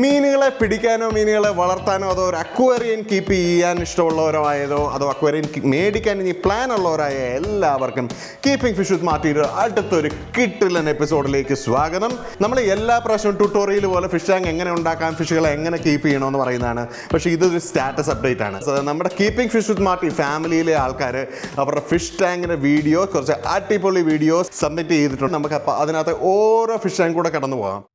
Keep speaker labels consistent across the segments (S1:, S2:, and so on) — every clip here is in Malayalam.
S1: മീനുകളെ പിടിക്കാനോ മീനുകളെ വളർത്താനോ അതോ ഒരു അക്വേറിയൻ കീപ്പ് ചെയ്യാൻ ഇഷ്ടമുള്ളവരോ ആയതോ അതോ അക്വേറിയൻ മേടിക്കാൻ ഇനി പ്ലാൻ ഉള്ളവരായ എല്ലാവർക്കും കീപ്പിംഗ് ഫിഷ് വിത്ത് മാറ്റിയിട്ട് അടുത്തൊരു കിട്ടില്ലൻ എപ്പിസോഡിലേക്ക് സ്വാഗതം. നമ്മൾ എല്ലാ പ്രാവശ്യവും ട്യൂട്ടോറിയൽ പോലെ ഫിഷ് ടാങ്ക് എങ്ങനെ ഉണ്ടാക്കാം ഫിഷുകളെ എങ്ങനെ കീപ്പ് ചെയ്യണമെന്ന് പറയുന്നതാണ്. പക്ഷേ ഇതൊരു സ്റ്റാറ്റസ് അപ്ഡേറ്റ് ആണ്. നമ്മുടെ കീപ്പിംഗ് ഫിഷ് വിത്ത് മാറ്റി ഫാമിലിയിലെ ആൾക്കാർ അവരുടെ ഫിഷ് ടാങ്കിന്റെ വീഡിയോ കുറച്ച് അടിപൊളി വീഡിയോ സബ്മിറ്റ് ചെയ്തിട്ടുണ്ട്. നമുക്ക് അപ്പോൾ അതിനകത്ത് ഓരോ ഫിഷ് ടാങ്ക് കൂടെ കടന്നു പോകാം.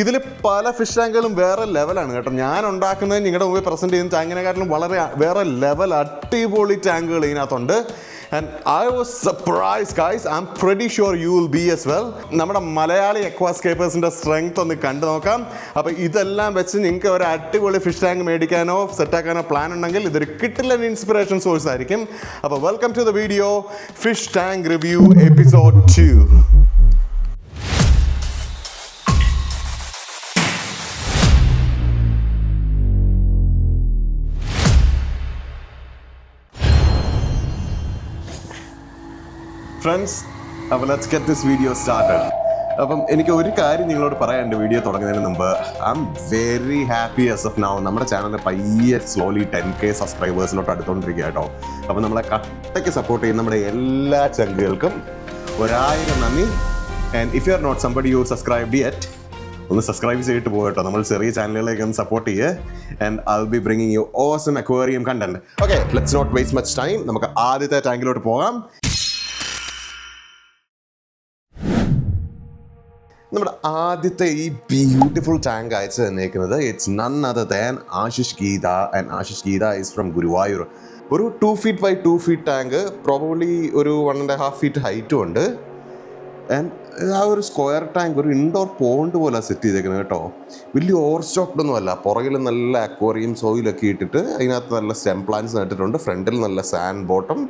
S1: ഇതിൽ പല ഫിഷ് ടാങ്കുകളും വേറെ ലെവലാണ് കേട്ടോ. ഞാൻ ഉണ്ടാക്കുന്നത് നിങ്ങളുടെ മുമ്പിൽ പ്രസന്റ് ചെയ്യുന്ന ടാങ്കിനെക്കാട്ടിലും വളരെ വേറെ ലെവൽ അടിപൊളി ടാങ്കുകൾ ഇതിനകത്തുണ്ട്. And I was surprise guys I'm pretty sure you will be as well നമ്മുടെ മലയാളി എക്വാസ്കേപ്പേഴ്സിന്റെ സ്ട്രെങ്ത് ഒന്ന് കണ്ടു നോക്കാം. അപ്പോൾ ഇതെല്ലാം വെച്ച് നിങ്ങൾക്ക് ഒരു അടിപൊളി ഫിഷ് ടാങ്ക് മേടിക്കാനോ സെറ്റാക്കാനോ പ്ലാൻ ഉണ്ടെങ്കിൽ ഇതൊരു കിട്ടില്ല ഇൻസ്പിറേഷൻ സോഴ്സ് ആയിരിക്കും. അപ്പോൾ welcome to the video fish tank review episode two friends അപ്പോൾ let's get this video started അപ്പം എനിക്ക് ഒരു കാര്യം നിങ്ങളോട് പറയാനുണ്ട് വീഡിയോ തുടങ്ങുന്നതിന് മുമ്പ് I'm very happy as of now നമ്മുടെ ചാനൽ പയ്യെ സ്ലോലി ടെൻ കെ സബ്സ്ക്രൈബേഴ്സിലോട്ട് അടുത്തോണ്ടിരിക്കുക കേട്ടോ അപ്പം നമ്മളെ കട്ടയ്ക്ക് സപ്പോർട്ട് ചെയ്യുന്ന നമ്മുടെ എല്ലാ ചങ്കുകൾക്കും ഒരായിരം നന്ദി. And if you are not somebody you subscribe yet ഒന്ന് സബ്സ്ക്രൈബ് ചെയ്തിട്ട് പോകട്ടോ നമ്മൾ ചെറിയ ചാനലുകളിലേക്ക് ഒന്ന് സപ്പോർട്ട് ചെയ്യുക and I be bringing you awesome aquarium content okay let's not waste much time നമുക്ക് ആദ്യത്തെ ടാങ്കിലോട്ട് പോകാം. നമ്മുടെ ആദ്യത്തെ ഈ ബ്യൂട്ടിഫുൾ ടാങ്ക് അയച്ചു തന്നേക്കുന്നത് it's none other than Ashish Geetha and Ashish Geetha is from Guruvayur ഒരു two feet by two feet tank probably ഒരു വൺ ആൻഡ് ഹാഫ് ഫീറ്റ് ഹൈറ്റും ഉണ്ട്. ആൻഡ് ആ ഒരു സ്ക്വയർ ടാങ്ക് ഒരു ഇൻഡോർ പോണ്ട് പോലെ സെറ്റ് ചെയ്തേക്കുന്നത് കേട്ടോ. വലിയ ഓവർ സ്റ്റോക്ഡൊന്നും അല്ല പുറകിൽ നല്ല അക്വേറിയം സോയിലൊക്കെ ഇട്ടിട്ട് അതിനകത്ത് നല്ല സ്റ്റെം പ്ലാന്റ്സ് നട്ടിട്ടുണ്ട്. ഫ്രണ്ടിൽ നല്ല സാൻഡ് ബോട്ടം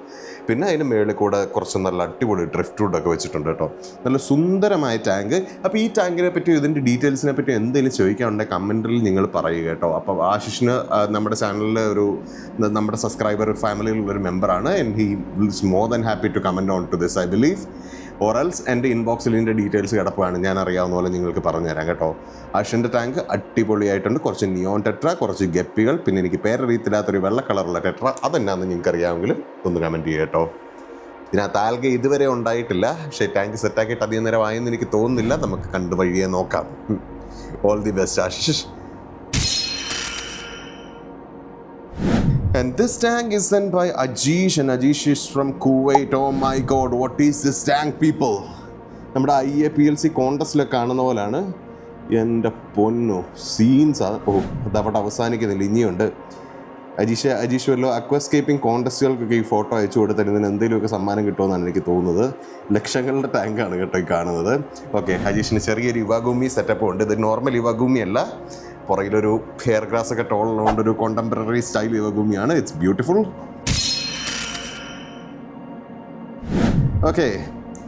S1: പിന്നെ അതിന് മേളിൽ കൂടെ കുറച്ച് നല്ല അടിപൊളി ഡ്രിഫ്റ്റ് വുഡൊക്കെ വെച്ചിട്ടുണ്ട് കേട്ടോ. നല്ല സുന്ദരമായ ടാങ്ക് അപ്പോൾ ഈ ടാങ്കിനെ പറ്റി ഇതിന്റെ ഡീറ്റെയിൽസിനെ പറ്റി എന്തെങ്കിലും ചോദിക്കാനുണ്ടെങ്കിൽ കമന്റിൽ നിങ്ങൾ പറയുക കേട്ടോ. അപ്പോൾ ആശിഷിന് നമ്മുടെ ചാനലിലെ ഒരു നമ്മുടെ സബ്സ്ക്രൈബർ ഫാമിലിയിലുള്ള ഒരു മെമ്പറാണ് and he wills more than happy to comment on to this I believe ഓറൽസ് എന്റെ ഇൻബോക്സിൽ ഇതിന്റെ ഡീറ്റെയിൽസ് കിടപ്പാണ്. ഞാൻ അറിയാവുന്ന പോലെ നിങ്ങൾക്ക് പറഞ്ഞു തരാം കേട്ടോ. അഷന്റെ ടാങ്ക് അടിപൊളിയായിട്ടുണ്ട്. കുറച്ച് നിയോൺ ടെട്ര കുറച്ച് ഗപ്പികൾ പിന്നെ എനിക്ക് പേരറിയത്തില്ലാത്തൊരു വെള്ള കളറുള്ള ടെട്ര അതെന്നാന്ന് നിങ്ങൾക്ക് അറിയാമെങ്കിലും ഒന്ന് കമന്റ് ചെയ്യുക കേട്ടോ. ഇതിനകത്ത് ആൽഗ ഇതുവരെ ഉണ്ടായിട്ടില്ല. പക്ഷേ ടാങ്ക് സെറ്റാക്കിയിട്ട് അധികം നേരം എനിക്ക് തോന്നുന്നില്ല. നമുക്ക് കണ്ടു വഴിയെ നോക്കാം. All the best Ashish. And this tank is sent by Ajish, and Ajish is from Kuwait. Oh my god, what is this tank, people? നമ്മുടെ I A P L C കോൺടസ്റ്റിലൊക്കെ കാണുന്ന പോലാണ്. എന്റെ പൊന്നു സീൻസ് ഓ അതവിടെ അവസാനിക്കുന്നില്ല ഇനിയുണ്ട്. അജീഷ് അജീഷ് വല്ലോ അക്വസ്കേപ്പിംഗ് കോണ്ടസ്റ്റുകൾക്കൊക്കെ ഈ ഫോട്ടോ അയച്ചു കൊടുത്താൽ ഇതിന് എന്തെങ്കിലുമൊക്കെ സമ്മാനം കിട്ടുമെന്നാണ് എനിക്ക് തോന്നുന്നത്. ലക്ഷങ്ങളുടെ ടാങ്കാണ് കേട്ടോ ഈ കാണുന്നത്. ഓക്കെ അജീഷിന് ചെറിയൊരു യുവാഗൂമി സെറ്റപ്പ് ഉണ്ട്. ഇത് നോർമൽ യുവാഗൂമി അല്ല. പുറകിലൊരു ഹെയർ ഗ്രാസ് ഒക്കെ ടോളുള്ളതുകൊണ്ട് ഒരു കോണ്ടംപററി സ്റ്റൈൽ യുവഭൂമിയാണ് ഇറ്റ്സ് ബ്യൂട്ടിഫുൾ ഓക്കെ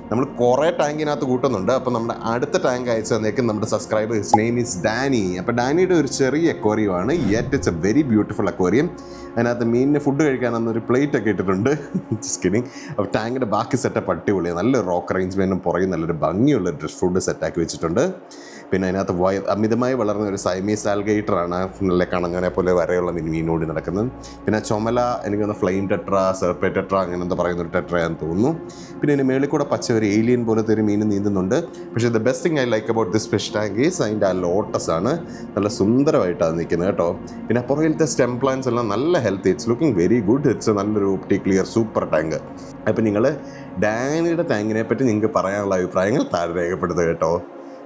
S1: നമ്മൾ കുറേ ടാങ്കിനകത്ത് കൂട്ടുന്നുണ്ട്. അപ്പോൾ നമ്മുടെ അടുത്ത ടാങ്ക് അയച്ചു തന്നേക്കും നമ്മുടെ subscriber his name is Danny അപ്പോൾ ഡാനിയുടെ ഒരു ചെറിയ ആണ്. Yet it's a very beautiful aquarium അതിനകത്ത് മീനിന് ഫുഡ് കഴിക്കാനൊന്ന് ഒരു പ്ലേറ്റ് ഒക്കെ ഇട്ടിട്ടുണ്ട്. സ്കിന്നിങ് അപ്പോൾ ടാങ്കിന്റെ ബാക്കി സെറ്റപ്പ് അടിപൊളിയാണ് നല്ല റോക്ക് അറേഞ്ച്മെന്റും പുറകെ നല്ലൊരു ഭംഗിയുള്ള ഡ്രസ് ഫുഡ് സെറ്റാക്കി വെച്ചിട്ടുണ്ട്. പിന്നെ അതിനകത്ത് വയ അമിതമായി വളർന്ന ഒരു സൈമീസ് ആൽഗേറ്ററാണ് നല്ല കണങ്ങനെ പോലെ വരെയുള്ള മിനിമീനോടി മീനോടി നടക്കുന്നത്. പിന്നെ ചുമല എനിക്ക് തന്നെ ഫ്ലെയിം ടെട്ര സെർപ്പേ ടെട്ര അങ്ങനെ എന്താ പറയുന്ന ഒരു ടെട്രയാന്ന് തോന്നുന്നു. പിന്നെ ഇതിന് മേളിൽ കൂടെ പച്ച ഒരു ഏലിയൻ പോലത്തെ ഒരു മീൻ നീന്തുന്നുണ്ട്. പക്ഷേ the best thing I like about this fish tank is അതിന്റെ ആ ലോട്ടസ് ആണ്. നല്ല സുന്ദരമായിട്ടാണ് നിൽക്കുന്നത് കേട്ടോ. പിന്നെ പുറകിലത്തെ സ്റ്റെം പ്ലാന്റ്സ് എല്ലാം നല്ല healthy it's looking very good it's നല്ലൊരു ഓപ്റ്റി ക്ലിയർ സൂപ്പർ ടാങ്ക് അപ്പം നിങ്ങൾ ഡാനിയുടെ ടാങ്കിനെ പറ്റി നിങ്ങൾക്ക് പറയാനുള്ള അഭിപ്രായങ്ങൾ താഴെ രേഖപ്പെടുത്തുക കേട്ടോ.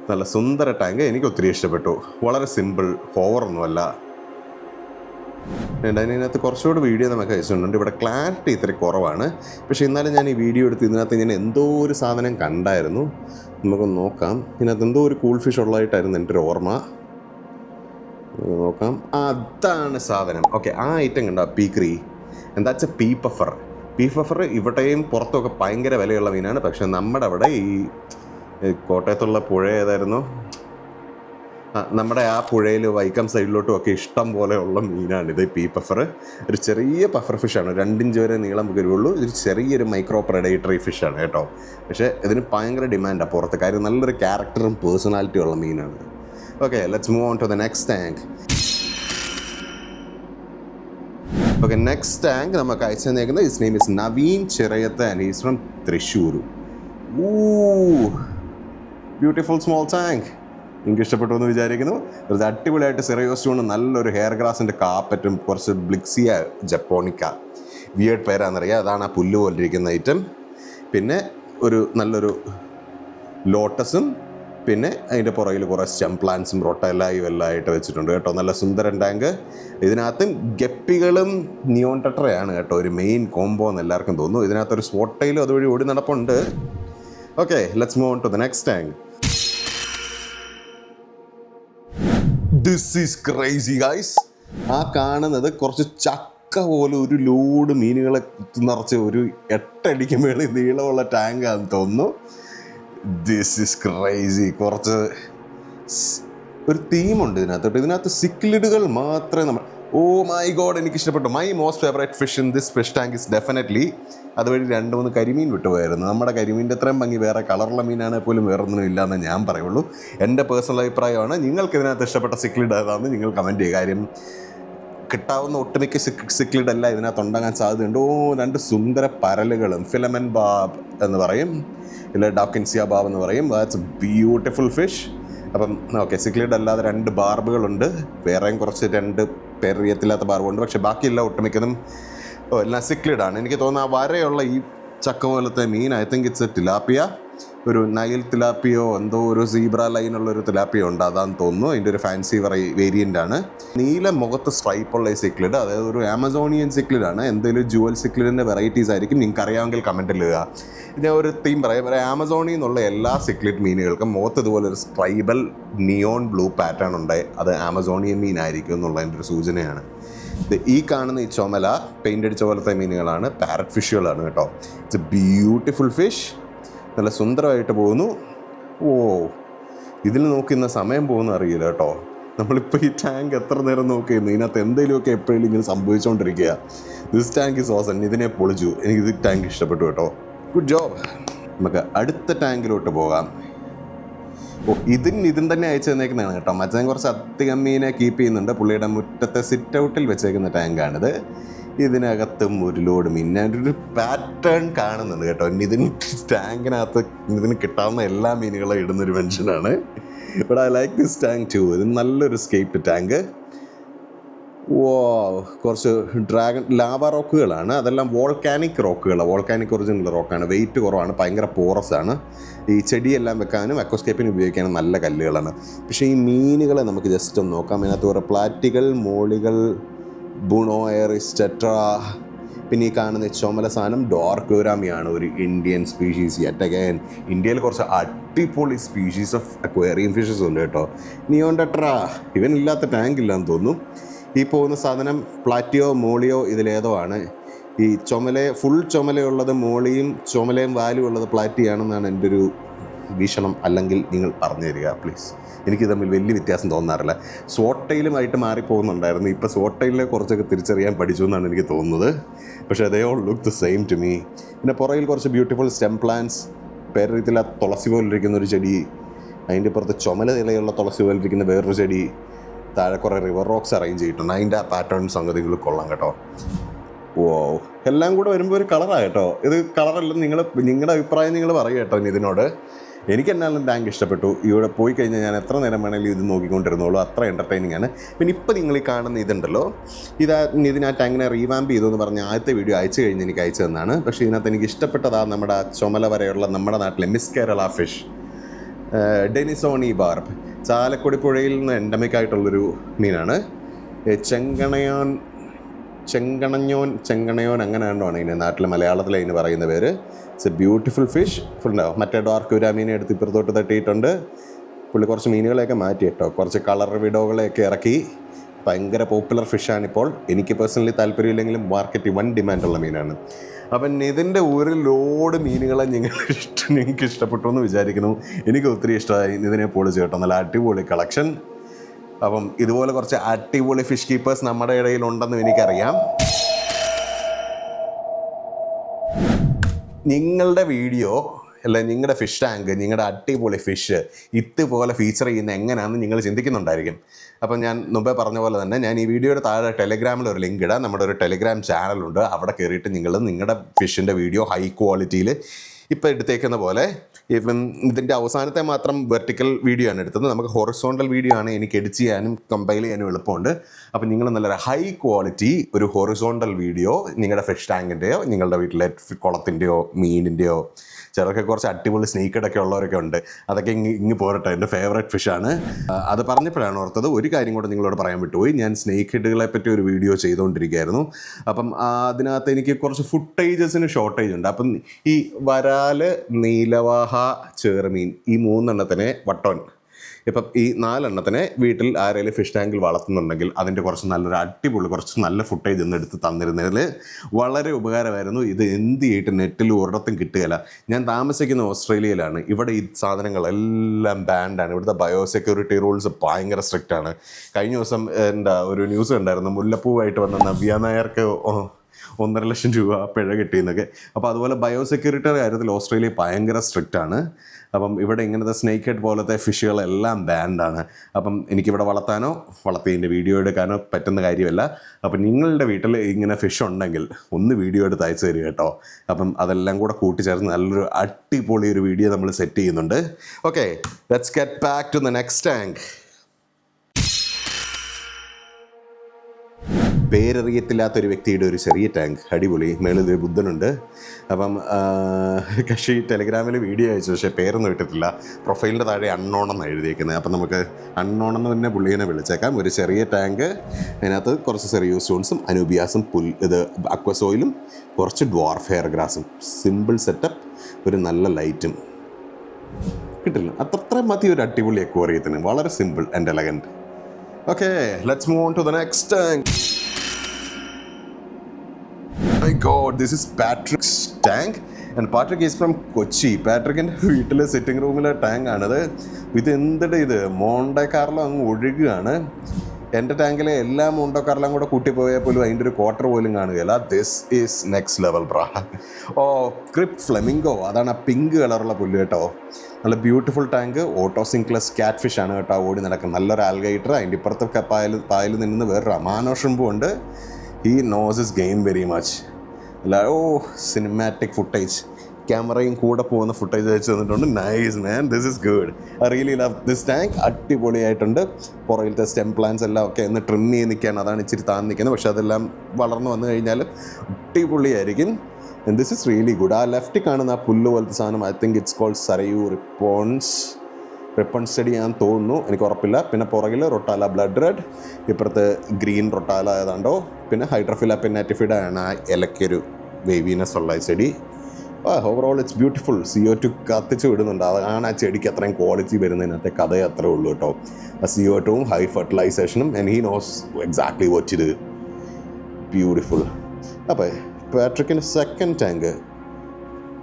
S1: നല്ല സുന്ദര ടാങ്ക് എനിക്ക് ഒത്തിരി ഇഷ്ടപ്പെട്ടു. വളരെ സിമ്പിൾ ഓവറൊന്നുമല്ല. ഉണ്ട് അതിനകത്ത് കുറച്ചുകൂടി വീഡിയോ നമുക്ക് അയച്ചിട്ടുണ്ട്. ഇവിടെ ക്ലാരിറ്റി ഇത്ര കുറവാണ്. പക്ഷേ എന്നാലും ഞാൻ ഈ വീഡിയോ എടുത്ത് ഇതിനകത്ത് ഞാൻ എന്തോ ഒരു സാധനം കണ്ടായിരുന്നു. നമുക്കൊന്ന് നോക്കാം. ഇതിനകത്ത് എന്തോ ഒരു കൂൾ ഫിഷ് ഉള്ളതായിട്ടായിരുന്നു എന്റെ ഒരു ഓർമ്മ. നോക്കാം. അതാണ് സാധനം. ഓക്കെ ആ ഐറ്റം കണ്ടോ? പീക്രി എന്താ വെച്ചാൽ പീ പഫർ പീ പഫർ ഇവിടെയും പുറത്തൊക്കെ ഭയങ്കര വിലയുള്ള മീനാണ്. പക്ഷേ നമ്മുടെ അവിടെ ഈ കോട്ടയത്തുള്ള പുഴ ഏതായിരുന്നു? നമ്മുടെ ആ പുഴയിൽ വൈക്കം സൈഡിലോട്ടും ഒക്കെ ഇഷ്ടം പോലെയുള്ള മീനാണ് ഇത് പീ പഫർ. ഒരു ചെറിയ പഫർ ഫിഷാണ് രണ്ടിഞ്ച് വരെ നീളം വരുള്ളൂ ഒരു ചെറിയൊരു മൈക്രോ പ്രഡേറ്ററി ഫിഷാണ് കേട്ടോ. പക്ഷേ ഇതിന് ഭയങ്കര ഡിമാൻഡാണ് പുറത്ത് കാര്യം നല്ലൊരു ക്യാരക്ടറും പേഴ്സണാലിറ്റിയും ഉള്ള മീനാണ് okay let's move on to the next tank okay next tank നമുക്ക് അയച്ചു തന്നേക്കുന്നത് ഇസ് നെയിം ഇസ് നവീൻ ചെറിയത്തെ ആൻഡ് ഫ്രം തൃശ്ശൂർ ഊ ബ്യൂട്ടിഫുൾ സ്മോൾ ടാങ്ക്. നിങ്ങൾക്ക് ഇഷ്ടപ്പെട്ടു എന്ന് വിചാരിക്കുന്നു. ഒരു അടിപൊളിയായിട്ട് സിറയോ സ്റ്റോൺ നല്ലൊരു ഹെയർ ഗ്രാസിന്റെ കാപ്പറ്റും കുറച്ച് ബ്ലിക്സിയ ജപ്പോണിക്ക. വിയേഡ് പേരാണെന്നറിയാം. അതാണ് ആ പുല്ല് പോലിരിക്കുന്ന ഐറ്റം പിന്നെ ഒരു നല്ലൊരു ലോട്ടസും പിന്നെ അതിന്റെ പുറകിൽ കുറേ സ്റ്റെം പ്ലാന്റ്സും റൊട്ടലായും എല്ലാം ആയിട്ട് വെച്ചിട്ടുണ്ട് കേട്ടോ. നല്ല സുന്ദരൻ ടാങ്ക്. ഇതിനകത്തും ഗപ്പികളും നിയോൺ ടെട്ടറയാണ് കേട്ടോ. ഒരു മെയിൻ കോംബോ എന്ന് എല്ലാവർക്കും തോന്നുന്നു. ഇതിനകത്തൊരു സ്പോട്ടയിലും അതുവഴി ഓടി നടപ്പുണ്ട്. Okay let's move on to the next tank this is crazy guys ആ കാണുന്നത് കുറച്ച് ചക്ക പോലെ ഒരു ലോഡ് മീനുകളെ നിറച്ച് ഒരു എട്ടടിക്ക് മേളിൽ നീളമുള്ള ടാങ്കാന്ന് തോന്നുന്നു. ദിസ് ഈസ് ക്രൈസി കുറച്ച് ഒരു തീമുണ്ട് ഇതിനകത്തോട്ട്. ഇതിനകത്ത് സിക്ലിഡുകൾ മാത്രമേ നമ്മൾ ഓ മൈ ഗോഡ് എനിക്ക് ഇഷ്ടപ്പെട്ടു my most favourite fish in this fish tank is definitely അതുവഴി രണ്ട് മൂന്ന് കരിമീൻ വിട്ടുപോയായിരുന്നു. നമ്മുടെ കരിമീന്റെ അത്രയും ഭംഗി വേറെ കളറുള്ള മീനാണെങ്കിൽ പോലും വേറെ ഒന്നും ഇല്ലയെന്ന് ഞാൻ പറയുള്ളൂ. എന്റെ പേഴ്സണൽ അഭിപ്രായമാണ്. നിങ്ങൾക്ക് ഇതിനകത്ത് ഇഷ്ടപ്പെട്ട സിക്ലിഡ് ഏതാണെന്ന് നിങ്ങൾ കമന്റ് ചെയ്യുക. കാര്യം കിട്ടാവുന്ന ഒട്ടുമിക്ക സിക്ലിഡ് അല്ല ഇതിനകത്ത് ഉണ്ടാകാൻ സാധ്യതയുണ്ട്. ഓ രണ്ട് സുന്ദര പരലുകളും. ഫിലമൻ ബാബ് എന്ന് പറയും. ഇല്ല ഡാക്കിൻസിയ ബാബ് എന്ന് പറയും. ദാറ്റ്സ് ബ്യൂട്ടിഫുൾ ഫിഷ് അപ്പം ഓക്കെ സിക്ലിഡ് അല്ലാതെ രണ്ട് ബാർബുകളുണ്ട്. വേറെയും കുറച്ച് രണ്ട് പേരറിയത്തില്ലാത്ത ബാർബുണ്ട്. പക്ഷേ ബാക്കിയെല്ലാം ഒട്ടുമിക്കതും ഓ എല്ലാം ആണ് എനിക്ക് തോന്നുന്നു ആ വരയുള്ള ഈ ചക്ക പോലത്തെ മീൻ I think it's a tilapia ഒരു നൈൽ തിലാപ്പിയോ എന്തോ ഒരു സീബ്ര ലൈനുള്ള ഒരു തിലാപ്പിയോ ഉണ്ട് അതാന്ന് തോന്നുന്നു. അതിന്റെ ഒരു ഫാൻസി വെറൈ വേരിയന്റ് ആണ്. നീല മുഖത്ത് സ്ട്രൈപ്പുള്ള ഈ സിക്ലിഡ് അതായത് ഒരു ആമസോണിയൻ സിക്ലിഡ് ആണ് എന്തെങ്കിലും ജുവൽ സിക്ലിഡിന്റെ വെറൈറ്റീസ് ആയിരിക്കും. നിങ്ങൾക്ക് അറിയാമെങ്കിൽ കമന്റിൽ ഇടുക ഞാൻ ഒരു തീം പറയാം. പറയാം ആമസോണിൽ നിന്നുള്ള എല്ലാ സിക്ലിഡ് മീനുകൾക്കും മുഖത്ത് ഇതുപോലെ ഒരു സ്ട്രൈബൽ നിയോൺ ബ്ലൂ പാറ്റേൺ ഉണ്ട്. അത് ആമസോണിയൻ മീൻ മീനായിരിക്കും എന്നുള്ളതിന്റെ ഒരു സൂചനയാണ്. ഈ കാണുന്ന ഈ ചുമല പെയിന്റ് അടിച്ച പോലത്തെ മീനുകളാണ്. പാരറ്റ് ഫിഷുകളാണ് കേട്ടോ. ഇറ്റ്സ് എ ബ്യൂട്ടിഫുൾ ഫിഷ് നല്ല സുന്ദരമായിട്ട് പോകുന്നു. ഓ ഇതിൽ നോക്കുന്ന സമയം പോകുന്ന അറിയില്ല കേട്ടോ. നമ്മളിപ്പോൾ ഈ ടാങ്ക് എത്ര നേരം നോക്കിയിരുന്നു? ഇതിനകത്ത് എന്തെങ്കിലുമൊക്കെ എപ്പോഴും ഇങ്ങനെ സംഭവിച്ചുകൊണ്ടിരിക്കുക ദിസ് ടാങ്ക് ഇസ് ഓസൻ ഇതിനെ പൊളിച്ചു. എനിക്ക് ഇത് ടാങ്ക് ഇഷ്ടപ്പെട്ടു കേട്ടോ. ഗുഡ് ജോബ് നമുക്ക് അടുത്ത ടാങ്കിലോട്ട് പോകാം. ഇതിന് ഇതിൻ തന്നെ അയച്ചു തന്നേക്കുന്നതാണ് കേട്ടോ. മച്ചാൻ കുറച്ച് അധികം മീനെ കീപ്പ് ചെയ്യുന്നുണ്ട്. പുള്ളിയുടെ മുറ്റത്തെ സിറ്റ് ഔട്ടിൽ വെച്ചേക്കുന്ന ടാങ്കാണിത് ഇതിനകത്തും ഒരു ലോഡ് മീൻ. ഒരു പാറ്റേൺ കാണുന്നുണ്ട് കേട്ടോ. നിതിൻ ടാങ്കിനകത്ത് ഇതിന് കിട്ടാവുന്ന എല്ലാ മീനുകളും ഇടുന്നൊരു മനുഷ്യനാണ്. But I like this tank too ഇത് നല്ലൊരു സ്കേപ്പ് ടാങ്ക് കുറച്ച് ഡ്രാഗൺ ലാവ റോക്കുകളാണ് അതെല്ലാം വോൾക്കാനിക് റോക്കുകളാണ് വോൾക്കാനിക് ഒറിജിനൽ റോക്കാണ് വെയിറ്റ് കുറവാണ്. ഭയങ്കര പോറസ് ആണ്. ഈ ചെടിയെല്ലാം വെക്കാനും അക്വസ്കേപ്പിന് ഉപയോഗിക്കാനും നല്ല കല്ലുകളാണ്. പക്ഷേ ഈ മീനുകളെ നമുക്ക് ജസ്റ്റ് ഒന്ന് നോക്കാം. അതിനകത്ത് കുറേ പ്ലാറ്റികൾ മോളികൾ ബുണോയറിസ് ടെട്ര പിന്നെ ഈ കാണുന്ന ചുമല സാധനം ഡോർക്വരാമിയാണ് ഒരു ഇന്ത്യൻ സ്പീഷീസ് അറ്റ് അഗൈൻ ഇന്ത്യയിൽ കുറച്ച് അടിപൊളി സ്പീഷീസ് ഓഫ് അക്വേറിയം ഫിഷസ് ഉണ്ട് കേട്ടോ. നിയോൺ ഇവനില്ലാത്ത ടാങ്ക് ഇല്ലാന്ന് തോന്നുന്നു. ഈ പോകുന്ന സാധനം പ്ലാറ്റിയോ മോളിയോ ഇതിലേതോ ആണ്. ഈ ചുമല ഫുൾ ചുമലയുള്ളത് മോളിയും ചുമലയും വാലും ഉള്ളത് പ്ലാറ്റിയാണെന്നാണ് എന്റെ ഒരു വീക്ഷണം അല്ലെങ്കിൽ നിങ്ങൾ പറഞ്ഞു തരിക പ്ലീസ് എനിക്ക് തമ്മിൽ വലിയ വ്യത്യാസം തോന്നാറില്ല. സ്വോട്ടയിലുമായിട്ട് മാറിപ്പോകുന്നുണ്ടായിരുന്നു. ഇപ്പോൾ സ്വോട്ടയിലെ കുറച്ചൊക്കെ തിരിച്ചറിയാൻ പഠിച്ചു എന്നാണ് എനിക്ക് തോന്നുന്നത്. പക്ഷേ അതേ all look the same to me പിന്നെ പുറകിൽ കുറച്ച് ബ്യൂട്ടിഫുൾ സ്റ്റെം പ്ലാന്റ്സ് ആ തുളസി പോലിരിക്കുന്ന ഒരു ചെടി. അതിന്റെ പുറത്ത് ചുമല നിലയുള്ള തുളസി പോലിരിക്കുന്ന വേറൊരു ചെടി. താഴെ കുറേ റിവർ റോക്സ് അറേഞ്ച് ചെയ്തിട്ടുണ്ട്. അതിന്റെ ആ പാറ്റേൺ സംഗതികൾ കൊള്ളാം കേട്ടോ. ഓ എല്ലാം കൂടെ വരുമ്പോൾ ഒരു കളറാണ് കേട്ടോ. ഇത് കളറല്ല നിങ്ങൾ നിങ്ങളുടെ അഭിപ്രായം നിങ്ങൾ പറയുക കേട്ടോ ഇതിനോട് എനിക്ക് എന്നാലും ടാങ്ക് ഇഷ്ടപ്പെട്ടു. ഇവിടെ പോയി കഴിഞ്ഞാൽ ഞാൻ എത്ര നേരം വേണമെങ്കിലും ഇത് നോക്കിക്കൊണ്ടിരുന്നുള്ളൂ അത്ര എന്റർടൈനിങ് ആണ്. പിന്നെ ഇപ്പോൾ നിങ്ങൾ ഈ കാണുന്ന ഇതുണ്ടല്ലോ. ഇതാ ഇതിന് ആ ടാങ്കിനെ റീവാമ്പ് ചെയ്തു എന്ന് പറഞ്ഞ ആദ്യത്തെ വീഡിയോ അയച്ചു കഴിഞ്ഞ് എനിക്ക് അയച്ചു തന്നാണ്. പക്ഷേ ഇതിനകത്ത് എനിക്ക് ഇഷ്ടപ്പെട്ടതാ നമ്മുടെ ചുമല വരെയുള്ള നമ്മുടെ നാട്ടിലെ miss Kerala fish denisonii barb. Chalakudy പുഴയിൽ നിന്ന് എൻഡമിക് ആയിട്ടുള്ളൊരു മീനാണ്. ചെങ്കണയോൻ ചെങ്കണഞ്ഞോൻ ചെങ്കണയോൻ അങ്ങനെ കണ്ടാണ് ഇതിന് നാട്ടിൽ മലയാളത്തിൽ അതിന് പറയുന്ന പേര്. ഇറ്റ്സ് എ ബ്യൂട്ടിഫുൾ ഫിഷ് ഉണ്ടാവും മറ്റേ ഡാർക്ക് ഒരു മീനെ എടുത്ത് ഇപ്പുറത്തോട്ട് തട്ടിയിട്ടുണ്ട്. പുള്ളി കുറച്ച് മീനുകളെയൊക്കെ മാറ്റി കേട്ടോ. കുറച്ച് കളർ വിഡോകളെയൊക്കെ ഇറക്കി. ഭയങ്കര പോപ്പുലർ ഫിഷാണിപ്പോൾ എനിക്ക് പേഴ്സണലി താല്പര്യമില്ലെങ്കിലും മാർക്കറ്റിൽ വൺ ഡിമാൻഡുള്ള മീനാണ്. അപ്പം ഇതിന്റെ ഒരു ലോഡ് മീനുകളെ നിങ്ങൾ ഇഷ്ടം നിങ്ങൾക്ക് ഇഷ്ടപ്പെട്ടു എന്ന് വിചാരിക്കുന്നു. എനിക്ക് ഒത്തിരി ഇഷ്ടമായി ഇതിനെ പൊളിച്ച് കേട്ടോ. നല്ല അടിപൊളി കളക്ഷൻ. അപ്പം ഇതുപോലെ കുറച്ച് അടിപൊളി ഫിഷ് കീപ്പേഴ്സ് നമ്മുടെ ഇടയിൽ ഉണ്ടെന്ന് എനിക്കറിയാം. നിങ്ങളുടെ വീഡിയോ അല്ല നിങ്ങളുടെ ഫിഷ് ടാങ്ക് നിങ്ങളുടെ അടിപൊളി ഫിഷ് ഇതുപോലെ ഫീച്ചർ ചെയ്യുന്ന എങ്ങനെയാണെന്ന് നിങ്ങൾ ചിന്തിക്കുന്നുണ്ടായിരിക്കും. അപ്പം ഞാൻ മുമ്പേ പറഞ്ഞ പോലെ തന്നെ ഞാൻ ഈ വീഡിയോയുടെ താഴെ ടെലിഗ്രാമിൽ ഒരു ലിങ്ക് ഇടാം. നമ്മുടെ ഒരു ടെലിഗ്രാം ചാനലുണ്ട് അവിടെ കയറിയിട്ട് നിങ്ങൾ നിങ്ങളുടെ ഫിഷിന്റെ വീഡിയോ ഹൈ ക്വാളിറ്റിയിൽ ഇപ്പോൾ എടുത്തേക്കുന്ന പോലെ ഇവൻ ഇതിന്റെ അവസാനത്തെ മാത്രം വെർട്ടിക്കൽ വീഡിയോ ആണ് എടുത്തത്. നമുക്ക് ഹൊറിസോണ്ടൽ വീഡിയോ ആണ് എനിക്ക് എഡിറ്റ് ചെയ്യാനും കമ്പൈൽ ചെയ്യാനും എളുപ്പമുണ്ട്. അപ്പോൾ നിങ്ങൾ നല്ലൊരു ഹൈ ക്വാളിറ്റി ഒരു ഹൊറിസോണ്ടൽ വീഡിയോ നിങ്ങളുടെ ഫിഷ് ടാങ്കിന്റെയോ നിങ്ങളുടെ വീട്ടിലെ കുളത്തിന്റെയോ മീനിന്റെയോ ചിലർക്ക് കുറച്ച് അടിപൊളി സ്നീക്കഡൊക്കെ ഉള്ളവരൊക്കെ ഉണ്ട്. അതൊക്കെ ഇങ്ങ് ഇങ്ങ് പോരട്ടെ എന്റെ ഫേവറേറ്റ് ഫിഷാണ് അത് പറഞ്ഞപ്പോഴാണ് ഓർത്തത് ഒരു കാര്യം കൂടെ നിങ്ങളോട് പറയാൻ വിട്ടുപോയി. ഞാൻ സ്നേക്ക് പറ്റി ഒരു വീഡിയോ ചെയ്തുകൊണ്ടിരിക്കുകയായിരുന്നു. അപ്പം അതിനകത്ത് എനിക്ക് കുറച്ച് ഫുട്ടേജസിന് ഷോർട്ടേജ് ഉണ്ട്. അപ്പം ഈ വരാൽ നീലവാഹ ചേർമീൻ ഈ മൂന്നെണ്ണത്തിനെ വട്ടോൻ ഇപ്പം ഈ നാലെണ്ണത്തിനെ വീട്ടിൽ ആരെങ്കിലും ഫിഷ് ടാങ്കിൽ വളർത്തുന്നുണ്ടെങ്കിൽ അതിന്റെ കുറച്ച് നല്ലൊരു അടിപൊളി കുറച്ച് നല്ല ഫുട്ടേജ് ഒന്ന് എടുത്ത് തന്നിരുന്നതിൽ വളരെ ഉപകാരമായിരുന്നു. ഇത് എന്ത് ചെയ്തിട്ട് നെറ്റിൽ ഒരിടത്തും കിട്ടുകയില്ല. ഞാൻ താമസിക്കുന്ന ഓസ്ട്രേലിയയിലാണ്. ഇവിടെ ഈ സാധനങ്ങളെല്ലാം ബാൻഡാണ് ഇവിടുത്തെ ബയോസെക്യൂരിറ്റി റൂൾസ് ഭയങ്കര സ്ട്രിക്റ്റ് ആണ്. കഴിഞ്ഞ ദിവസം എന്താ ഒരു ന്യൂസ് ഉണ്ടായിരുന്നു മുല്ലപ്പൂവായിട്ട് വന്ന നവ്യ നായർക്ക് ഒന്നര ലക്ഷം രൂപ പിഴ കിട്ടിയെന്നൊക്കെ. അപ്പോൾ അതുപോലെ ബയോസെക്യൂരിറ്റിയുടെ കാര്യത്തിൽ ഓസ്ട്രേലിയ ഭയങ്കര സ്ട്രിക്റ്റ് ആണ്. അപ്പം ഇവിടെ ഇങ്ങനത്തെ സ്നേക്ക് ഹെഡ് പോലത്തെ ഫിഷുകളെല്ലാം ബാൻഡാണ്. അപ്പം എനിക്കിവിടെ വളർത്താനോ വളർത്തിയതിന്റെ വീഡിയോ എടുക്കാനോ പറ്റുന്ന കാര്യമല്ല. അപ്പം നിങ്ങളുടെ വീട്ടിൽ ഇങ്ങനെ ഫിഷ് ഉണ്ടെങ്കിൽ ഒന്ന് വീഡിയോ എടുത്ത് അയച്ചു തരിക കേട്ടോ. അപ്പം അതെല്ലാം കൂടെ കൂട്ടിച്ചേർന്ന് നല്ലൊരു അടിപൊളി ഒരു വീഡിയോ നമ്മൾ സെറ്റ് ചെയ്യുന്നുണ്ട്. Okay let's get back to the next tank പേരറിയത്തില്ലാത്ത ഒരു വ്യക്തിയുടെ ഒരു ചെറിയ ടാങ്ക് അടിപൊളി. മേളിൽ ഒരു ബുദ്ധനുണ്ട്. അപ്പം കക്ഷി ടെലിഗ്രാമിൽ വീഡിയോ അയച്ചു പക്ഷേ പേരൊന്നും ഇട്ടിട്ടില്ല. പ്രൊഫൈലിന്റെ താഴെ അൺനോൺ എന്ന് എഴുതിയേക്കുന്നത് അപ്പം നമുക്ക് അൺനോൺ എന്ന് തന്നെ പുള്ളിയെ വിളിച്ചേക്കാം. ഒരു ചെറിയ ടാങ്ക്. അതിനകത്ത് കുറച്ച് ചെറിയ സ്റ്റോൺസും അനൂബിയാസും പുൽ ഇത് അക്വസോയിലും കുറച്ച് ഡ്വാർഫ് ഹെയർ ഗ്രാസും. സിമ്പിൾ സെറ്റപ്പ് ഒരു നല്ല ലൈറ്റും. കിട്ടില്ല. അത്ര മതി ഒരു അടിപൊളി അക്വറിയത്തിന്. വളരെ simple and elegant okay let's move on to the next tank. My God this is Patrick's tank and Patrick is from Kochi പാട്രിക്കിന്റെ വീട്ടിലെ സിറ്റിംഗ് റൂമിലെ ടാങ്ക് ആണിത്. ഇത് എന്തിട ഇത്? മോണ്ടെ കാർലോ അങ്ങ് ഒഴുകുകയാണ്. എന്റെ ടാങ്കിലെ എല്ലാ മോണ്ടോ കാർലും കൂടെ കൂട്ടിപ്പോയാൽ പോലും അതിന്റെ ഒരു ക്വാർട്ടർ പോലും കാണുകയില്ല. This is next level bro oh crypt flamingo അതാണ് ആ പിങ്ക് കളറുള്ള പുല്ല് കേട്ടോ. നല്ല beautiful tank otocinclus cat fish ആണ് കേട്ടോ. ഓടി നടക്കുന്നത്. നല്ലൊരു ആൽഗൈറ്റർ അതിന്റെ ഇപ്പുറത്തെ പായൽ പായൽ നിന്ന് വേറൊരു അമാനോഷംബും ഉണ്ട് ഉണ്ട് nose is game very much അല്ല ഓ സിനിമാറ്റിക് ഫുട്ടേജ് ക്യാമറയും കൂടെ പോകുന്ന ഫുട്ടേജ് അയച്ചു തന്നിട്ടുണ്ട്. Nice man this is good really love this tank അടിപൊളിയായിട്ടുണ്ട്. പുറകിലത്തെ സ്റ്റെം പ്ലാൻസ് എല്ലാം ഒക്കെ ഒന്ന് ട്രിം ചെയ്ത് നിൽക്കുകയാണ്. അതാണ് ഇച്ചിരി താൻ നിൽക്കുന്നത്. പക്ഷേ അതെല്ലാം വളർന്നു വന്നു കഴിഞ്ഞാൽ അടിപൊളിയായിരിക്കും. ദിസ് ഇസ് റിയലി ഗുഡ് ആ ലെഫ്റ്റ് കാണുന്ന ആ പുല്ല് പോലത്തെ സാധനം ഐ തിങ്ക് ഇറ്റ്സ് കോൾഡ് സരയൂ റിപ്പോൺസ് റിപ്പൺ സ്റ്റഡി ഞാൻ തോന്നുന്നു. എനിക്ക് ഉറപ്പില്ല. പിന്നെ പുറകിൽ റൊട്ടാല ബ്ലഡ് റെഡ് ഇപ്പുറത്ത് ഗ്രീൻ റൊട്ടാല ഏതാണ്ടോ. പിന്നെ ഹൈഡ്രഫില പിന്നാറ്റിഫിഡ ആണ് ആ ഇലയ്ക്കൊരു വേവിനെസ് ഉള്ള ചെടി. Overall it's beautiful C O two കത്തിച്ച് വിടുന്നുണ്ട്. അതാണ് ആ ചെടിക്ക് അത്രയും ക്വാളിറ്റി വരുന്നതിനകത്തെ കഥ അത്രേ ഉള്ളൂ കേട്ടോ. ആ സി ഒ ടുവും high ഫെർട്ടിലൈസേഷനും and he knows exactly watch ഇത് ബ്യൂട്ടിഫുൾ അപ്പോൾ പാട്രിക്കിന്റെ second tank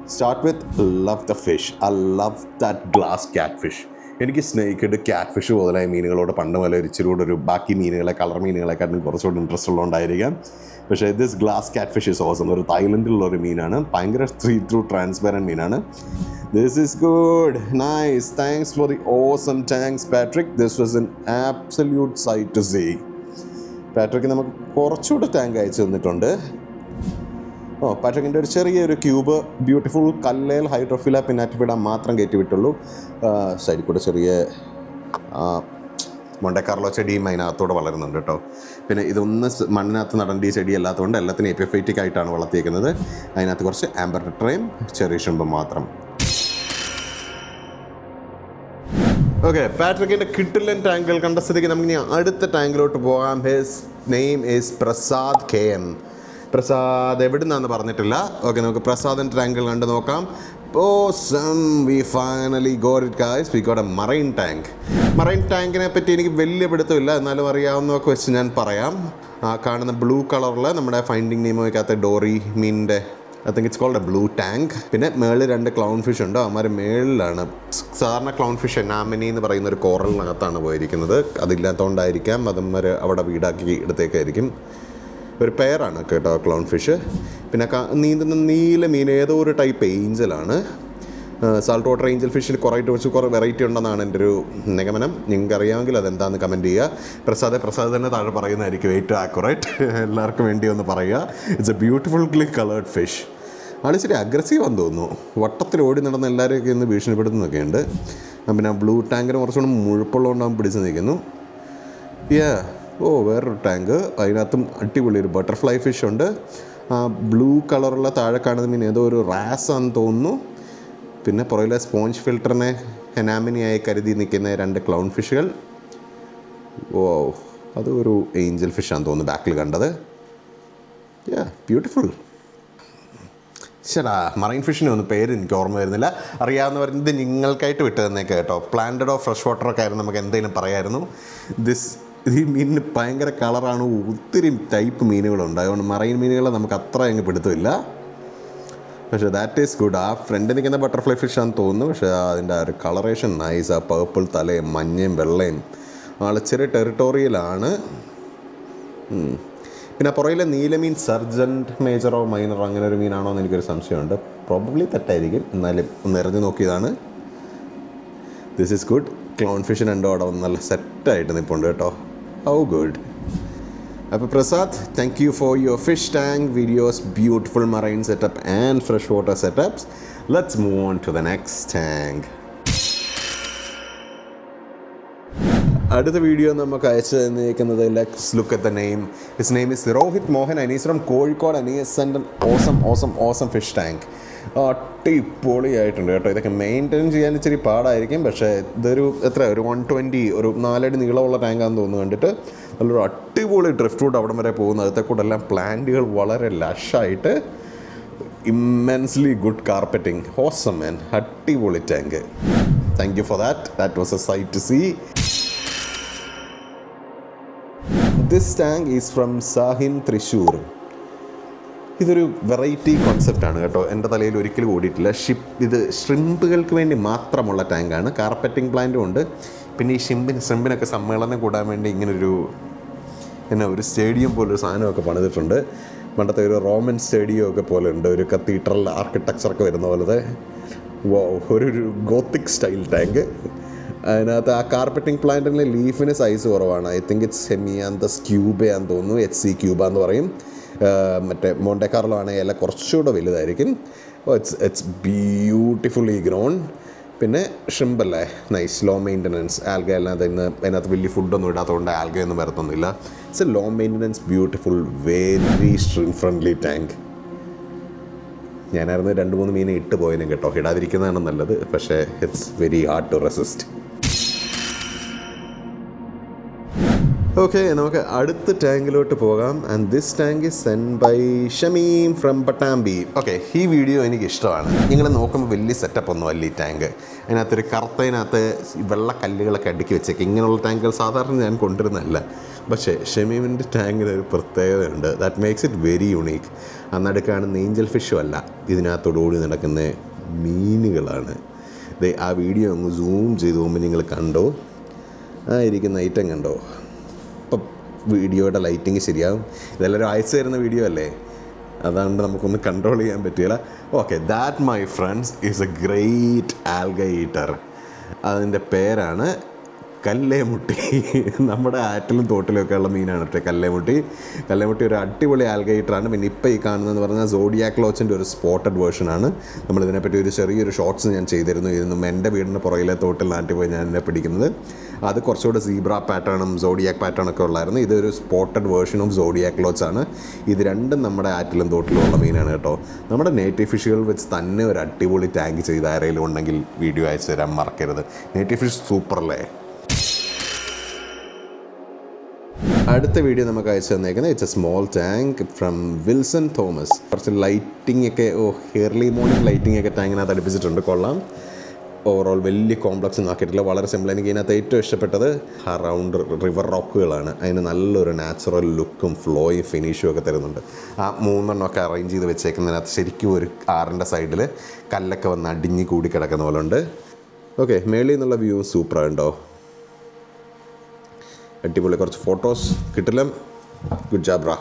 S1: start with love the fish I love that glass cat fish എനിക്ക് സ്നേഹിക്കഡ് ക്യാറ്റ് ഫിഷ് മുതലായ മീനുകളോട് പണ്ട് മുതലേ കൂടെ ഒരു ബാക്കി മീനുകളെ കളർ മീനുകളെക്കാട്ടും കുറച്ചുകൂടി ഇൻട്രസ്റ്റ് ഉള്ളതുകൊണ്ടായിരിക്കാം. പക്ഷേ this glass cat fish is awesome ഒരു തായ്ലൻഡിലുള്ള ഒരു മീനാണ്. ഭയങ്കര ത്രീ ത്രൂ ട്രാൻസ്പെറന്റ് മീനാണ്. This is good nice thanks for the awesome thanks Patrick this was an absolute sight to see Patrick നമുക്ക് കുറച്ചുകൂടെ ടാങ്ക് അയച്ചു തന്നിട്ടുണ്ട്. ഓ പാട്രിക്കിന്റെ ഒരു ചെറിയൊരു ക്യൂബ് ബ്യൂട്ടിഫുൾ കല്ലേൽ ഹൈഡ്രോഫില പിന്നാറ്റിഫിഡ മാത്രം കയറ്റി വിട്ടുള്ളൂ സൈഡിൽ കൂടെ ചെറിയ മൊണ്ടക്കാർലോ ചെടിയും അതിനകത്തൂടെ വളരുന്നുണ്ട് കേട്ടോ. പിന്നെ ഇതൊന്ന് മണ്ണിനകത്ത് നടേണ്ട ഈ ചെടി അല്ലാത്തതുകൊണ്ട് എല്ലാത്തിനും എപ്പിഫൈറ്റിക് ആയിട്ടാണ് വളർത്തിയേക്കുന്നത്. അതിനകത്ത് കുറച്ച് ആംബർ ടെട്രയും ചെറിയ ഷിമ്പും മാത്രം. ഓക്കെ പാട്രിക്കിന്റെ കിട്ടില്ലൻ ടാങ്കിൽ കണ്ട സ്ഥിതിക്ക് നമുക്ക് ഇനി അടുത്ത ടാങ്കിലോട്ട് പോകാം. His name is Prasad K M Prasad എവിടെ നിന്നാന്ന് പറഞ്ഞിട്ടില്ല. ഓക്കെ നമുക്ക് പ്രസാദിന്റെ ആംഗിൾ കണ്ട് നോക്കാം. Awesome we finally got it guys we got a marine tank marine ടാങ്കിനെ പറ്റി എനിക്ക് വലിയ പിടുത്തമില്ല. എന്നാലും അറിയാവുന്നതൊക്കെ വെച്ച് ഞാൻ പറയാം. ആ കാണുന്ന ബ്ലൂ കളറിൽ നമ്മുടെ ഫൈൻഡിങ് നെയിമൊക്കെ ഡോറി മീനിന്റെ I think it's called a blue tank പിന്നെ മേളിൽ രണ്ട് ക്ലൗൺ ഫിഷ് ഉണ്ട്. അവന്മാർ മേളിലാണ്. സാധാരണ ക്ലൗൺ ഫിഷ് എനാമിനി എന്ന് പറയുന്ന ഒരു കോറലിനകത്താണ് പോയിരിക്കുന്നത്. അതില്ലാത്തതുകൊണ്ടായിരിക്കാം അതന്മാർ അവിടെ വീടാക്കി എടുത്തേക്കായിരിക്കും. ഒരു പെയറാണ് കേട്ടോ ക്ലൗൺ ഫിഷ് പിന്നെ നീന്തുന്ന നീല മീൻ ഏതോ ഒരു ടൈപ്പ് ഏഞ്ചലാണ് സാൾട്ട് വാട്ടർ ഏഞ്ചൽ ഫിഷിൽ കുറേ വെച്ച് കുറേ വെറൈറ്റി ഉണ്ടെന്നാണ് എന്റെ ഒരു നിഗമനം. നിങ്ങൾക്ക് അറിയാമെങ്കിൽ അതെന്താണെന്ന് കമന്റ് ചെയ്യുക. പ്രസാദ് പ്രസാദ് തന്നെ താഴെ പറയുന്നതായിരിക്കും ഏറ്റവും ആക്യുറേറ്റ് എല്ലാവർക്കും വേണ്ടി ഒന്ന് പറയുക. It's a beautiful beautifully coloured fish all aggressive ആണെന്ന് തോന്നുന്നു. വട്ടത്തിൽ ഓടി നടന്ന എല്ലാവരെയൊക്കെ ഇന്ന് ഭീഷണിപ്പെടുത്തുന്നൊക്കെ ഉണ്ട്. പിന്നെ ബ്ലൂ ടാങ്കിന് കുറച്ചുകൂടെ മുഴുപ്പുള്ളതുകൊണ്ട് അവൻ പിടിച്ച് നിൽക്കുന്നു. യാ ഓ വേറൊരു ടാങ്ക്. അതിനകത്തും അടിപൊളി ഒരു ബട്ടർഫ്ലൈ ഫിഷ് ഉണ്ട്. ആ ബ്ലൂ കളറുള്ള താഴെ കാണുന്ന മീൻ ഏതോ ഒരു റാസ് റാസാന്ന് തോന്നുന്നു. പിന്നെ പുറകിലെ സ്പോഞ്ച് ഫിൽറ്ററിനെ ഹെനാമിനിയായി കരുതി നിൽക്കുന്ന രണ്ട് ക്ലൗൺ ഫിഷുകൾ. ഓ അത് ഒരു ഏഞ്ചൽ ഫിഷാന്ന് തോന്നുന്നു ബാക്കിൽ കണ്ടത്. യാ ബ്യൂട്ടിഫുൾ ശരാ മറൈൻ ഫിഷിന് ഒന്നും പേര് എനിക്ക് ഓർമ്മ വരുന്നില്ല. അറിയാവുന്നവർ പറഞ്ഞത് നിങ്ങൾക്കായിട്ട് വിട്ടു തന്നേക്ക് കേട്ടോ. പ്ലാന്റഡ് ഓഫ് ഫ്രഷ് വാട്ടറൊക്കെ ആയിരുന്നു നമുക്ക് എന്തെങ്കിലും പറയായിരുന്നു. ദിസ് ഈ മീനിന് ഭയങ്കര കളറാണ് ഒത്തിരി ടൈപ്പ് മീനുകളുണ്ട്. അതുകൊണ്ട് മറൈൻ മീനുകളെ നമുക്ക് അത്ര അങ്ങ് പിടുത്തമില്ല. പക്ഷേ ദാറ്റ് ഈസ് ഗുഡ് ആ ഫ്രണ്ട് നിൽക്കുന്ന ബട്ടർഫ്ലൈ ഫിഷ് ആണെന്ന് തോന്നുന്നു. പക്ഷേ അതിന്റെ ആ ഒരു കളറേഷൻ നൈസ് ആ പേർപ്പിൾ തലയും മഞ്ഞയും വെള്ളയും. ആൾ ചെറിയ ടെറിട്ടോറിയലാണ് പിന്നെ പുറയിലെ നീലമീൻ സർജന്റ് മേജറോ മൈനറോ അങ്ങനെ ഒരു മീനാണോ എന്ന് എനിക്കൊരു സംശയമുണ്ട്. പ്രോബബ്ലി തെറ്റായിരിക്കും. എന്നാലും ഒന്ന് എറിഞ്ഞ് നോക്കിയതാണ്. This is good clown fish രണ്ടും അവിടെ നല്ല സെറ്റായിട്ട് നിൽപ്പുണ്ട് കേട്ടോ. ഹൗ ഗുഡ് അപ്പോൾ Prasad thank you for your fish tank videos beautiful marine setup and fresh water setups let's move on to the next tank അടുത്ത വീഡിയോ നമുക്ക് അയച്ചു തന്നിരിക്കുന്നത് let's look at the name his name is Rohit Mohan Anees from Kozhikode Anees sent an awesome awesome awesome fish tank അടിപൊളിയായിട്ടുണ്ട് കേട്ടോ. ഇതൊക്കെ മെയിന്റെയിൻ ചെയ്യാൻ ഇച്ചിരി പാടായിരിക്കും. പക്ഷേ ഇതൊരു എത്ര? ഒരു വൺ ട്വന്റി ഒരു നാലടി നീളമുള്ള ടാങ്കാന്ന് തോന്നുന്നു കണ്ടിട്ട്. നല്ലൊരു അടിപൊളി ഡ്രിഫ്റ്റ് റൂട്ട് അവിടം വരെ പോകുന്നു. അതിൽ കൂടെ എല്ലാം പ്ലാന്റുകൾ വളരെ ലഷായിട്ട് immensely good carpeting awesome man അടിപൊളി tank thank you for that that was a sight to see this tank is from Sahin Thrissur ഇതൊരു വെറൈറ്റി കോൺസെപ്റ്റാണ് കേട്ടോ. എന്റെ തലയിൽ ഒരിക്കലും ഓടിയിട്ടില്ല. ഷിപ്പ് ഇത് ഷ്രിമ്പുകൾക്ക് വേണ്ടി മാത്രമുള്ള ടാങ്കാണ് കാർപ്പറ്റിംഗ് പ്ലാന്റും ഉണ്ട്. പിന്നെ ഈ ഷിമ്പിന് ഷ്രിമ്പിനൊക്കെ സമ്മേളനം കൂടാൻ വേണ്ടി ഇങ്ങനൊരു എന്നാ ഒരു സ്റ്റേഡിയം പോലൊരു സാധനമൊക്കെ പണിതിട്ടുണ്ട്. പണ്ടത്തെ ഒരു റോമൻ സ്റ്റേഡിയം ഒക്കെ പോലെ ഉണ്ട്. ഒരു കത്തീഡ്രൽ ആർക്കിടെക്ചറൊക്കെ വരുന്ന പോലത്തെ ഒരു ഗോത്തിക് സ്റ്റൈൽ ടാങ്ക് അതിനകത്ത് ആ കാർപ്പറ്റിംഗ് പ്ലാന്റിന്റെ ലീഫിന് സൈസ് കുറവാണ്. ഐ തിങ്ക് ഇറ്റ്സ് ഹെമിയാന്തസ് ക്യൂബയാന്ന് തോന്നുന്നു. എച്ച് സി ക്യൂബ എന്ന് പറയും. മറ്റേ മോണ്ടെക്കാർലോ ആണെങ്കിൽ എല്ലാം കുറച്ചുകൂടെ വലുതായിരിക്കും. ഇറ്റ്സ് ഇറ്റ്സ് ബ്യൂട്ടിഫുള്ളി ഗ്രോൺ പിന്നെ ഷ്രിമ്പല്ലേ നൈസ് ലോ മെയിന്റനൻസ് ആൽഗ അല്ലാതെ ഇന്ന് അതിനകത്ത് വലിയ ഫുഡൊന്നും ഇടാത്തതുകൊണ്ട് ആൽഗയൊന്നും വരത്തൊന്നുമില്ല. It's a low maintenance beautiful very shrimp friendly tank ഞാനായിരുന്നു രണ്ട് മൂന്ന് മീനെ ഇട്ട് പോയതിനും കേട്ടോ. ഇടാതിരിക്കുന്നതാണ് നല്ലത്. പക്ഷേ it's very hard to resist okay നമുക്ക് അടുത്ത ടാങ്കിലോട്ട് പോകാം. And this tank is sent by Shameem from Pattambi okay ഈ വീഡിയോ എനിക്ക് ഇഷ്ടമാണ്. നിങ്ങൾ നോക്കുമ്പോൾ വലിയ സെറ്റപ്പ് ഒന്നും അല്ല ഈ ടാങ്ക് അതിനകത്തൊരു കറുത്തതിനകത്ത് വെള്ള കല്ലുകളൊക്കെ അടുക്കി വെച്ചേക്ക്. ഇങ്ങനെയുള്ള ടാങ്കുകൾ സാധാരണ ഞാൻ കൊണ്ടുവരുന്നതല്ല. പക്ഷേ ഷമീമിന്റെ ടാങ്കിന് ഒരു പ്രത്യേകതയുണ്ട്. That makes it very unique അന്നടുക്കാണ് നെയ്ഞ്ചൽ ഫിഷും അല്ല. ഇതിനകത്തോട് ഓടി നടക്കുന്ന മീനുകളാണ്. ആ വീഡിയോ അങ്ങ് സൂം ചെയ്ത് പോകുമ്പോൾ നിങ്ങൾ കണ്ടോ? ആ ഇരിക്കുന്ന ഐറ്റം കണ്ടോ? വീഡിയോയുടെ ലൈറ്റിങ് ശരിയാകും ഇതെല്ലാവരും ആഴ്ച തരുന്ന വീഡിയോ അല്ലേ? അതുകൊണ്ട് നമുക്കൊന്ന് കൺട്രോൾ ചെയ്യാൻ പറ്റില്ല okay that my friends is a great algae eater അതിന്റെ പേരാണ് കല്ലേമുട്ടി. നമ്മുടെ ആറ്റിലും തോട്ടിലും ഒക്കെ ഉള്ള മീനാണ് കേട്ടോ കല്ലേമുട്ടി. കല്ലേമുട്ടി ഒരു അടിപൊളി ആൽഗൈറ്ററാണ് പിന്നെ ഇപ്പോൾ ഈ കാണുന്നതെന്ന് പറഞ്ഞാൽ സോഡിയാ ക്ലോച്ചിന്റെ ഒരു സ്പോട്ടഡ് വേർഷനാണ് നമ്മളിതിനെപ്പറ്റി ഒരു ചെറിയൊരു ഷോർട്സ് ഞാൻ ചെയ്തിരുന്നു. ഇതൊന്നും എന്റെ വീടിന്റെ പുറകിലെ തോട്ടിൽ നാട്ടിൽ പോയി ഞാൻ എന്നെ പിടിക്കുന്നത്. അത് കുറച്ചുകൂടെ സീബ്ര പാറ്റേണും സോഡിയാക് പാറ്റേൺ ഒക്കെ ഉള്ളായിരുന്നു. ഇതൊരു spotted version of zodiac loach ആണ്. ഇത് രണ്ടും നമ്മുടെ ആറ്റിലും തോട്ടിലും ഉള്ള മീനാണ് കേട്ടോ. നമ്മുടെ നേറ്റീവ് ഫിഷുകൾ വെച്ച് തന്നെ ഒരു അടിപൊളി ടാങ്ക് ചെയ്ത് ആരെങ്കിലും ഉണ്ടെങ്കിൽ വീഡിയോ അയച്ചു തരാൻ മറക്കരുത്. നേറ്റീവ് ഫിഷ് സൂപ്പർ അടുത്ത വീഡിയോ നമുക്ക് അയച്ചു തന്നേക്കുന്നത് it's a small tank from Wilson Thomas കുറച്ച് ലൈറ്റിംഗ് ഒക്കെ ഓ ഹെയർലി മോർണിംഗ് ലൈറ്റിംഗ് ഒക്കെ ടാങ്കിനകത്ത് അടുപ്പിച്ചിട്ടുണ്ട്. കൊള്ളാം. ഓവറോൾ വലിയ കോംപ്ലക്സ് ഒന്നും ആക്കിയിട്ടില്ല. വളരെ സിമ്പിൾ എനിക്ക് ഇതിനകത്ത് ഏറ്റവും ഇഷ്ടപ്പെട്ടത് അറൗണ്ട് റിവർ റോക്കുകളാണ് അതിന് നല്ലൊരു നാച്ചുറൽ ലുക്കും ഫ്ലോയും ഫിനിഷും ഒക്കെ തരുന്നുണ്ട്. ആ മൂന്നെണ്ണമൊക്കെ അറേഞ്ച് ചെയ്ത് വെച്ചേക്കുന്നതിനകത്ത് ശരിക്കും ഒരു ആറിന്റെ സൈഡിൽ കല്ലൊക്കെ വന്ന് അടിഞ്ഞ് കൂടി കിടക്കുന്ന പോലെ ഉണ്ട്. ഓക്കെ മേളിൽ നിന്നുള്ള വ്യൂ സൂപ്പറാണ് ഉണ്ടോ അടിപൊളി കുറച്ച് ഫോട്ടോസ് കിട്ടില്ല ഗുഡ് ജാബ്ര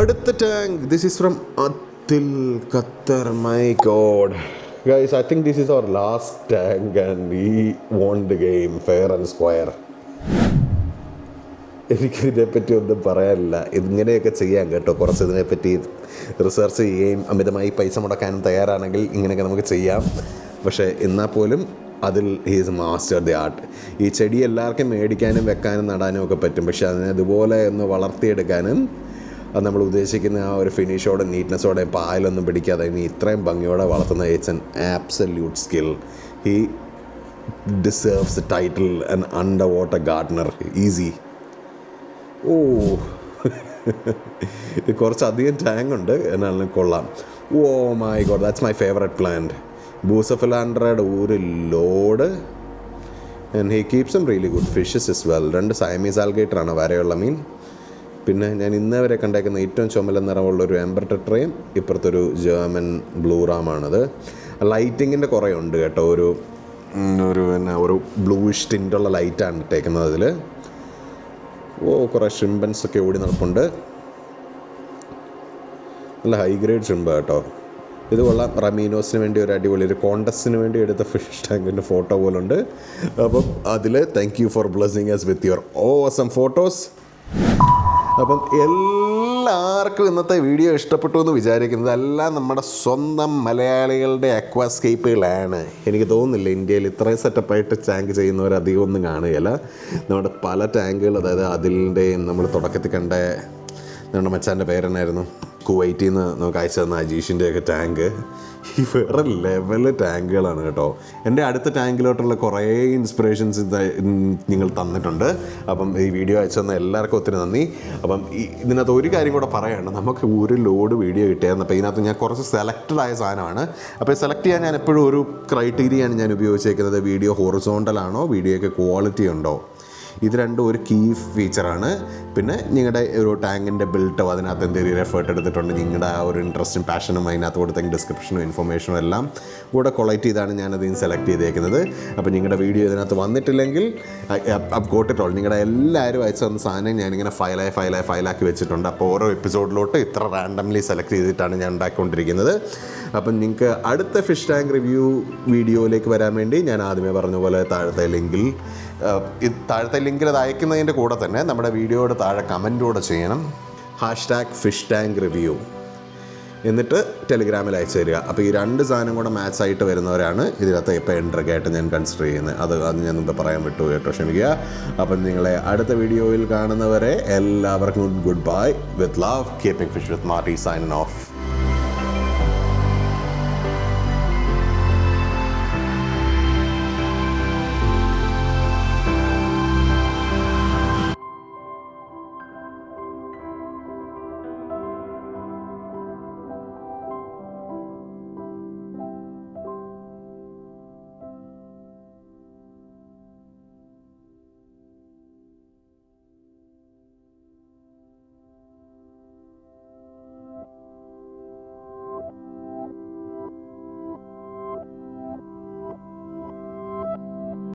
S1: അടുത്ത ടാങ്ക് ദിസ് ഈസ് ഫ്രം അതിൽ Qatar my God guys I think this is our last tank and he won't game fair and square എനിക്കിതിനെപ്പറ്റി ഒന്നും പറയാനില്ല. ഇതിങ്ങനെയൊക്കെ ചെയ്യാം കേട്ടോ. കുറച്ച് ഇതിനെപ്പറ്റി റിസർച്ച് ചെയ്യുകയും അമിതമായി പൈസ മുടക്കാനും തയ്യാറാണെങ്കിൽ ഇങ്ങനെയൊക്കെ നമുക്ക് ചെയ്യാം. പക്ഷേ എന്നാൽ പോലും അതിൽ ഹീസ് മാസ്റ്റർ ദി ആർട്ട് ഈ ചെടി എല്ലാവർക്കും മേടിക്കാനും വെക്കാനും നടാനും ഒക്കെ പറ്റും. പക്ഷേ അതിനെ അതുപോലെ ഒന്ന് വളർത്തിയെടുക്കാനും അത് നമ്മൾ ഉദ്ദേശിക്കുന്ന ആ ഒരു ഫിനിഷോടെ നീറ്റ്നെസ്സോടെ പായലൊന്നും പിടിക്കാതെ ഇനി ഇത്രയും ഭംഗിയോടെ വളർത്തുന്ന it's an absolute skill he deserves title an under water Gardner easy ഓ. കുറച്ചധികം ടാങ്ക് ഉണ്ട്. എന്നാലും കൊള്ളാം. Oh my God that's my favourite plant ബൂസഫിലാൻഡ്രയുടെ ഒരു load. And he keeps am really good fishes is well രണ്ട് സൈമീസ് ആൽഗേറ്ററാണ് വരെയുള്ള മീൻ. പിന്നെ ഞാൻ ഇന്നേ വരെ കണ്ടേക്കുന്ന ഏറ്റവും ചുമല നിറമുള്ള ഒരു എംബർ ടെട്രയും ഇപ്പുറത്തൊരു ജർമ്മൻ ബ്ലൂ റാമാണത് ലൈറ്റിങ്ങിന്റെ കുറേ ഉണ്ട് കേട്ടോ. ഒരു ഒരു പിന്നെ ഒരു ബ്ലൂയിഷ് ടിന്റുള്ള ലൈറ്റാണ് ഇട്ടേക്കുന്നത് അതിൽ ഓ കുറേ ഷ്രിമ്പൻസ് ഒക്കെ ഓടി നടപ്പുണ്ട്. നല്ല ഹൈ ഗ്രേഡ് ഷ്രിമ്പ് കേട്ടോ. ഇത് കൊള്ളാം. റമീനോസിന് വേണ്ടി ഒരു അടിപൊളി ഒരു കോണ്ടസ്റ്റിന് വേണ്ടി എടുത്ത ഫിഷ് ടാങ്കിന്റെ ഫോട്ടോ പോലുണ്ട്. അപ്പം അതിൽ thank you for blessing us with your awesome photos അപ്പം എല്ലാവർക്കും ഇന്നത്തെ വീഡിയോ ഇഷ്ടപ്പെട്ടു എന്ന് വിചാരിക്കുന്നത് എല്ലാം നമ്മുടെ സ്വന്തം മലയാളികളുടെ അക്വാസ്കേപ്പുകളാണ് എനിക്ക് തോന്നുന്നില്ല ഇന്ത്യയിൽ ഇത്രയും സെറ്റപ്പായിട്ട് ടാങ്ക് ചെയ്യുന്നവർ അധികം ഒന്നും കാണുകയില്ല. നമ്മുടെ പല ടാങ്കുകൾ അതായത് അതിലിന്റെയും നമ്മൾ തുടക്കത്തിൽ കണ്ട നമ്മുടെ മച്ചാന്റെ പേരെന്നായിരുന്നു? കുവൈറ്റിൽ നിന്ന് നമുക്ക് അയച്ചു തന്ന അജീഷിന്റെയൊക്കെ ടാങ്ക് ഈ വേറെ ലെവൽ ടാങ്കുകളാണ് കേട്ടോ. എന്റെ അടുത്ത ടാങ്കിലോട്ടുള്ള കുറേ ഇൻസ്പിറേഷൻസ് നിങ്ങൾ തന്നിട്ടുണ്ട്. അപ്പം ഈ വീഡിയോ അയച്ചു തന്ന എല്ലാവർക്കും ഒത്തിരി നന്ദി. അപ്പം ഇതിനകത്ത് ഒരു കാര്യം കൂടെ പറയാണ്. നമുക്ക് ഒരു ലോഡ് വീഡിയോ കിട്ടിയായിരുന്നു. അപ്പോൾ ഇതിനകത്ത് ഞാൻ കുറച്ച് സെലക്റ്റഡ് ആയ സാധനമാണ്. അപ്പോൾ സെലക്ട് ചെയ്യാൻ ഞാൻ എപ്പോഴും ഒരു ക്രൈറ്റീരിയയാണ് ഞാൻ ഉപയോഗിച്ചേക്കുന്നത്. വീഡിയോ ഹൊറിസോണ്ടലാണോ വീഡിയോയ്ക്ക് ക്വാളിറ്റി ഉണ്ടോ? ഇത് രണ്ടും ഒരു കീ ഫീച്ചറാണ് പിന്നെ നിങ്ങളുടെ ഒരു ടാങ്കിന്റെ ബിൽട്ടോ അതിനകത്ത് എന്തെങ്കിലും എഫേർട്ട് എടുത്തിട്ടുണ്ട് നിങ്ങളുടെ ആ ഒരു ഇൻട്രസ്റ്റും പാഷനും അതിനകത്ത് കൊടുത്തെങ്കിൽ ഡിസ്ക്രിപ്ഷനും ഇൻഫർമേഷനും എല്ലാം കൂടെ കൊളക്ട് ചെയ്താണ് ഞാനത് സെലക്ട് ചെയ്തേക്കുന്നത്. അപ്പോൾ നിങ്ങളുടെ വീഡിയോ ഇതിനകത്ത് വന്നിട്ടില്ലെങ്കിൽ അപ്പ് ഗോട്ടിട്ടോൾ നിങ്ങളുടെ എല്ലാവരും അയച്ചു വന്ന സാധനം ഞാനിങ്ങനെ ഫയലായി ഫയലായി ഫയലാക്കി വെച്ചിട്ടുണ്ട്. അപ്പോൾ ഓരോ എപ്പിസോഡിലോട്ട് ഇത്ര റാൻഡംലി സെലക്ട് ചെയ്തിട്ടാണ് ഞാൻ ഉണ്ടാക്കിക്കൊണ്ടിരിക്കുന്നത്. അപ്പം നിങ്ങൾക്ക് അടുത്ത ഫിഷ് ടാങ്ക് റിവ്യൂ വീഡിയോയിലേക്ക് വരാൻ വേണ്ടി ഞാൻ ആദ്യമേ പറഞ്ഞ പോലെ താഴത്തെ ലിങ്കിൽ താഴത്തെ ലിങ്കിൽ അത് അയക്കുന്നതിന്റെ കൂടെ തന്നെ നമ്മുടെ വീഡിയോയുടെ താഴെ കമന്റൂടെ ചെയ്യണം. Hash tag fish tank review എന്നിട്ട് ടെലിഗ്രാമിൽ അയച്ചു തരിക. അപ്പോൾ ഈ രണ്ട് സാധനം കൂടെ മാച്ച് ആയിട്ട് വരുന്നവരാണ് ഇതിനകത്ത് ഇപ്പോൾ എൻട്രൊക്കെ ആയിട്ട് ഞാൻ കൺസിഡർ ചെയ്യുന്നത്. അത് അത് ഞാൻ മുമ്പ് പറയാൻ വിട്ടു കേട്ടോ ക്ഷമിക്കുക. അപ്പം നിങ്ങളെ അടുത്ത വീഡിയോയിൽ കാണുന്നവരെ എല്ലാവർക്കും good bye with love keeping fish with Marty sign off